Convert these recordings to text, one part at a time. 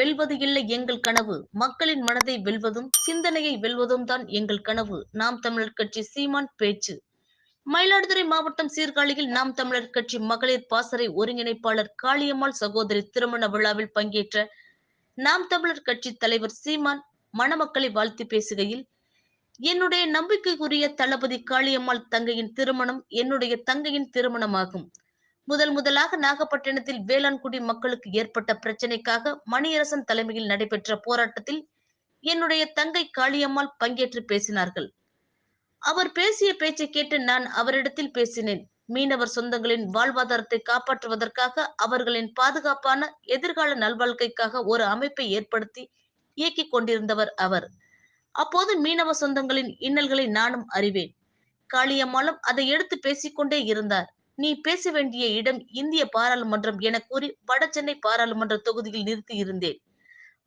வெல்வது இல்லை எங்கள் கனவு. மக்களின் மனதை வெல்வதும் சிந்தனையை வெல்வதும் தான் எங்கள் கனவு. நாம் தமிழர் கட்சி சீமான் பேச்சு. மயிலாடுதுறை மாவட்டம் சீர்காழியில் நாம் தமிழர் கட்சி மகளிர் பாசறை ஒருங்கிணைப்பாளர் காளியம்மாள் சகோதரி திருமண விழாவில் பங்கேற்ற நாம் தமிழர் கட்சி தலைவர் சீமான் மணமக்களை வாழ்த்து பேசுகையில் என்னுடைய நம்பிக்கைக்குரிய தளபதி காளியம்மாள் தங்கையின் திருமணம் என்னுடைய தங்கையின் திருமணமாகும். முதல் முதலாக நாகப்பட்டினத்தில் வேளாண்குடி மக்களுக்கு ஏற்பட்ட பிரச்சனைக்காக மணியரசன் தலைமையில் நடைபெற்ற போராட்டத்தில் என்னுடைய தங்கை காளியம்மாள் பங்கேற்று பேசினார்கள். அவர் பேசிய பேச்சை கேட்டு நான் அவரிடத்தில் பேசினேன். மீனவர் சொந்தங்களின் வாழ்வாதாரத்தை காப்பாற்றுவதற்காக அவர்களின் பாதுகாப்பான எதிர்கால நல்வாழ்க்கைக்காக ஒரு அமைப்பை ஏற்படுத்தி இயக்கிக் கொண்டிருந்தவர் அவர். அப்போது மீனவ சொந்தங்களின் இன்னல்களை நானும் அறிவேன். காளியம்மாளும் அதை எடுத்து பேசிக்கொண்டே இருந்தார். நீ பேச வேண்டிய இடம் இந்திய பாராளுமன்றம் என கூறி வடசென்னை பாராளுமன்ற தொகுதியில் நிறுத்தி இருந்தேன்.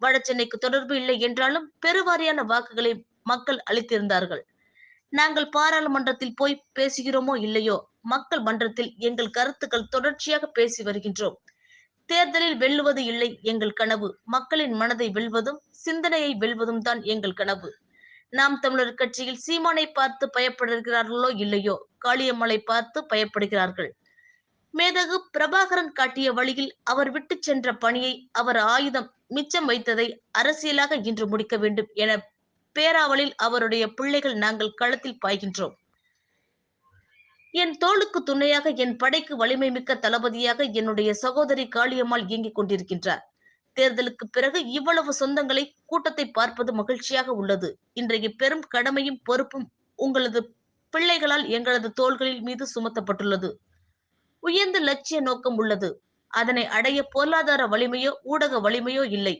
வடசென்னைக்கு தொடர்பு இல்லை என்றாலும் பெருவாரியான வாக்குகளை மக்கள் அளித்திருந்தார்கள். நாங்கள் பாராளுமன்றத்தில் போய் பேசுகிறோமோ இல்லையோ மக்கள் மன்றத்தில் எங்கள் கருத்துக்கள் தொடர்ச்சியாக பேசி வருகின்றோம். தேர்தலில் வெல்லுவது இல்லை எங்கள் கனவு. மக்களின் மனதை வெல்வதும் சிந்தனையை வெல்வதும் தான் எங்கள் கனவு. நாம் தமிழர் கட்சியில் சீமானை பார்த்து பயப்படுகிறார்களோ இல்லையோ? காளியம்மலை பார்த்து பயப்படுகிறார்கள். மேதகு பிரபாகரன் காட்டிய வழியில் அவர் விட்டு சென்ற பணியை அவர் ஆயுதம் மிச்சம் வைத்ததை அரசியலாக இன்று முடிக்க வேண்டும் என பேராவலில் அவருடைய பிள்ளைகள் நாங்கள் களத்தில் பாய்கின்றோம். என் தோளுக்கு துணையாக என் படைக்கு வலிமை மிக்க தளபதியாக என்னுடைய சகோதரி காளியம்மாள் இயங்கிக் கொண்டிருக்கின்றார். தேர்தலுக்கு பிறகு இவ்வளவு சொந்தங்களை கூட்டத்தை பார்ப்பது மகிழ்ச்சியாக உள்ளது. இன்றைய பெரும் கடமையும் பொறுப்பும் உங்களது பிள்ளைகளால் எங்களது தோள்களில் மீது சுமத்தப்பட்டுள்ளது. உயர்ந்த லட்சிய நோக்கம் உள்ளது. அதனை அடைய பொருளாதார வலிமையோ ஊடக வலிமையோ இல்லை.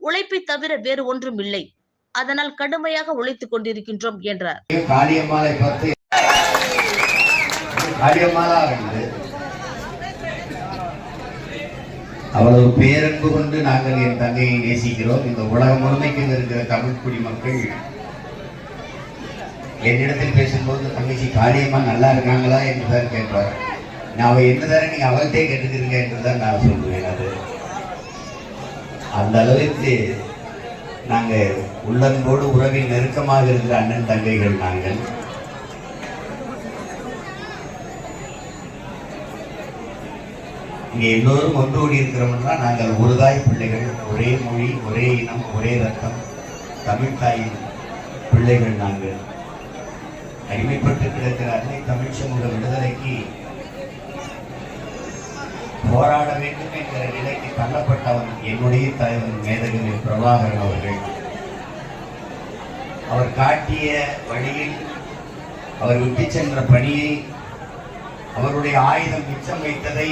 உழைப்பை தவிர வேறு ஒன்றும் இல்லை. அதனால் கடுமையாக உழைத்துக் கொண்டிருக்கின்றோம் என்றார் காளியம்மாளை பார்த்து காளியம்மாளா இருந்து அவ்வளவு பேரன்பு கொண்டு நாங்கள் என் தங்கையை நேசிக்கிறோம். இந்த உலகம் முழுமைக்கும் இருக்கிற தமிழ் குடிமக்கள் என்னிடத்தில் பேசும்போது தங்கச்சி காளியம்மா நல்லா இருக்காங்களா? என்று தான் கேட்பார். நான் அவ என்ன தானே நீங்க அவள்கிட்டே கேட்டுக்கிறீங்க? என்று தான் நான் சொல்லுவேன் அது. அந்த அளவிற்கு நாங்கள் உள்ளன்போடு உறவில் நெருக்கமாக இருக்கிற அண்ணன் தங்கைகள் நாங்கள். இங்கே எல்லோரும் ஒன்று கூடி இருக்கிறோம்னா நாங்கள் ஒரு தாய் பிள்ளைகள் ஒரே மொழி ஒரே இனம் ஒரே ரத்தம். தமிழ் தாயின் பிள்ளைகள் நாங்கள். அடிமைப்பட்டு கிடக்கிற அன்னை தமிழ் சமூக விடுதலைக்கு போராட வேண்டும் என்கிற நிலைக்கு தள்ளப்பட்டவன் என்னுடைய தலைவன் மேதகவி பிரபாகரன் அவர்கள். அவர் காட்டிய வழியில் அவர் விட்டு சென்ற பணியை அவருடைய ஆயுதம் மிச்சம் வைத்ததை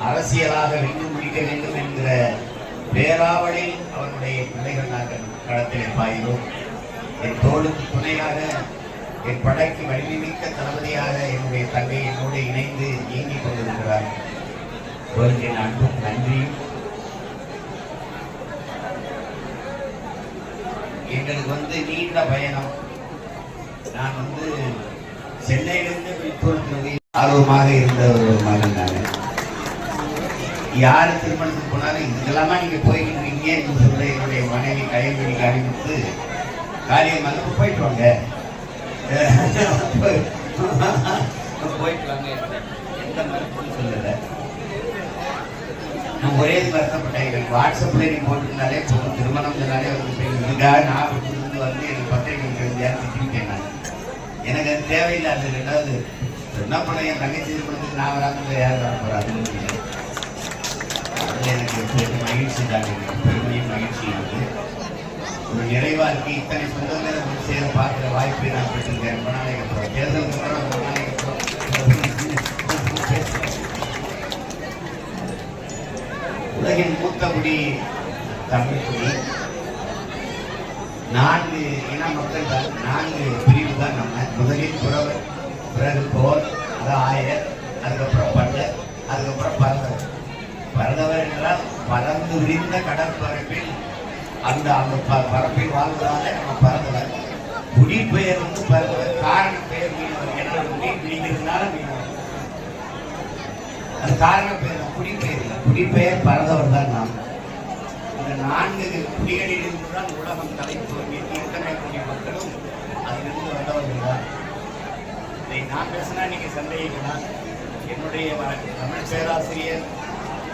அரசியலாக வென்று முடிக்க வேண்டும் என்கிற பேராவலில் அவருடைய பிள்ளைகள் நாங்கள் களத்திலே பாய்கிறோம். என் தோளுக்கு துணையாக என் படைக்கு வலிமைமிக்க தளபதியாக என்னுடைய தங்கை என்னோடு இணைந்து இயங்கிக் கொண்டிருக்கிறார். அவருக்கு என் அன்பும் நன்றியும். எங்களுக்கு வந்து நீண்ட பயணம். நான் வந்து சென்னையிலிருந்து விழுப்புரத்தில் ஆர்வமாக இருந்த ஒரு மகன் யார் திருமணத்துக்கு போனாலும் இதெல்லாமா நீங்க போய்கிட்டு இருக்கீங்க என்று சொல்ல என்னுடைய மனைவி கையெழுதி காணிவித்து காரியம் வந்து போயிட்டு வாங்க. போயிட்டு வாங்க. எந்த மறுப்பும் சொல்லலை. நான் ஒரே வருத்தப்பட்டேன். எனக்கு வாட்ஸ்அப்ல நீ போட்டிருந்தாலே போதும். திருமணம் வந்து இதுக்காக நான் இருந்து வந்து எனக்கு பத்திரிக்கை திட்டிருக்கேன் நான். எனக்கு அது தேவையில்லாத அது ரெண்டாவது என்ன பண்ண? என் தங்கச்சி திருமணத்துக்கு நான் வராமல் யார் வர போறா அதுவும் இல்லை எனக்கு பெரும் மகிழ்ச்சி தான் எனக்கு பெருமையும் மகிழ்ச்சி ஒரு நிறைவாக இருக்கு இத்தனை சொந்தங்களை வந்து சேர பார்க்குற வாய்ப்பை நான் பெற்றிருக்கேன் ரொம்ப நாளைக்கு அப்புறம் தேர்தல் ரொம்ப நாளைக்கு உலகின் மூத்த குடி தமிழ் குடி. நான்கு இன மக்கள் தான் நான்கு பிரிவு தான் நம்ம. முதலில் புறவர் பிறகு போர் அது ஆயர் அதுக்கப்புறம் பண்டர் அதுக்கப்புறம் பரதவர் பரதவர் என்றால் பறந்து விரிந்த கடற்பரப்பில் அந்த அந்த பரப்பில் வாழ்வதால நம்ம பறந்தவர் குடி பெயர் வந்து பரதவர் காரண பெயர் மீனவர். ஏன்னா குடி பிடிக்கிறதுனால மீனவர். அது காரண பெயர் குடிப்பெயர் இல்லை. குடிப்பெயர் பரதவர் தான் நாம். இந்த நான்கு குடிகளிலிருந்து தான் உலகம் தலை எத்தனை கோடி மக்களும் அதிலிருந்து வந்தவர்கள் தான். இதை நான் பேசினா நீங்க சந்தேகிக்கலாம். என்னுடைய தமிழ் பேராசிரியர்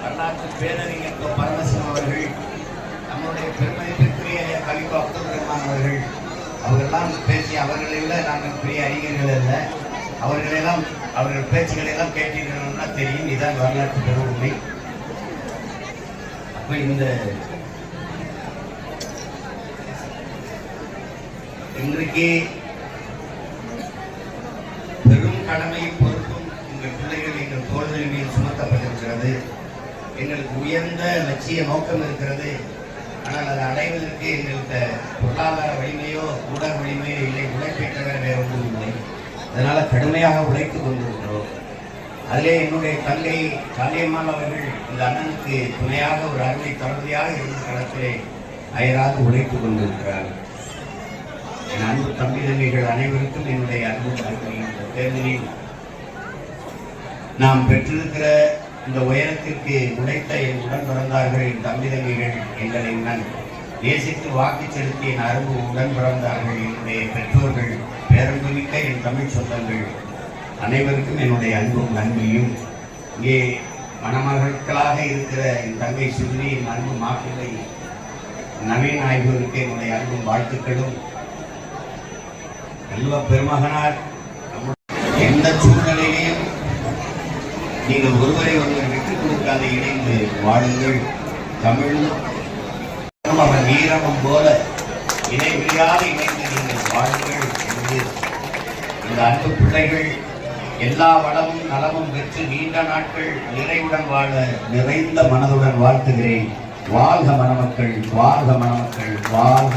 வரலாற்று பேரறிஞர் பரமசிவம் அவர்கள் நம்முடைய பெருமதிப்பிற்குரிய கலிபு அப்துல் ரஹ்மான் அவர்கள் அவர்களெல்லாம் பேசி அவர்களை விட நாங்கள் பெரிய அறிஞர்கள் அல்ல. அவர்களெல்லாம் அவர்கள் பேச்சுக்களை எல்லாம் கேட்டிருக்கணும்னா தெரியும். இதான் வரலாற்று பெருமை. உண்மை அப்ப இந்த இன்றைக்கு பெரும் கடமையும் பொறுப்பும் எங்கள் பிள்ளைகள் எங்கள் தோள்களின் மீது சுமத்தப்பட்டிருக்கிறது எங்களுக்கு உயர்ந்த லட்சிய நோக்கம் இருக்கிறது. ஆனால் அதை அடைவதற்கு எங்களுக்கு பொருளாதார வலிமையோ ஊடக வலிமையோ இல்லை. உழைப்பை தவிர வேற ஒன்றும் இல்லை. அதனால கடுமையாக உழைத்துக் கொண்டிருக்கிறோம். அதிலே என்னுடைய தங்கை காளியம்மாள் அவர்கள் இந்த அண்ணனுக்கு துணையாக ஒரு அருமை தளபதியாக இருந்த களத்திலே அயராது உழைத்துக் கொண்டிருக்கிறார். என் அன்பு தம்பி தங்கைகள் அனைவருக்கும் என்னுடைய அன்பு நன்றி தேர்தலில் நாம் பெற்றிருக்கிற இந்த உயரத்திற்கு உழைத்த என் உடன் பிறந்தார்கள் என் தம்பி தம்பிகள் எங்களை நான் நேசித்து வாக்கு செலுத்திய என் அரும்பு உடன் பிறந்தார்கள் என்னுடைய பெற்றோர்கள் பேரன்புமிக்க என் தமிழ் சொந்தங்கள். அனைவருக்கும் என்னுடைய அன்பும் நன்றியும். இங்கே மணமகள்களாக இருக்கிற என் தங்கை சுதிரி என் அன்பு மாப்பிள்ளை நவீன் ஆகியோருக்கு என்னுடைய அன்பும் வாழ்த்துக்களும். நல்ல பெருமகனார் எந்த சூழ்நிலையிலும் நீங்கள் ஒருவரை ஒருவர் விட்டுக் கொடுக்காத இணைந்து வாழுங்கள். தமிழும் அவன் வீரமும் போல இணைபிரியாது இணைந்து நீங்கள் வாழுங்கள் என்று இந்த அன்பு பிள்ளைகள் எல்லா வளமும் நலமும் பெற்று நீண்ட நாட்கள் நிறைவுடன் வாழ நிறைந்த மனதுடன் வாழ்த்துகிறேன். வாழ்க மணமக்கள் வாழ்க மணமக்கள் வாழ்க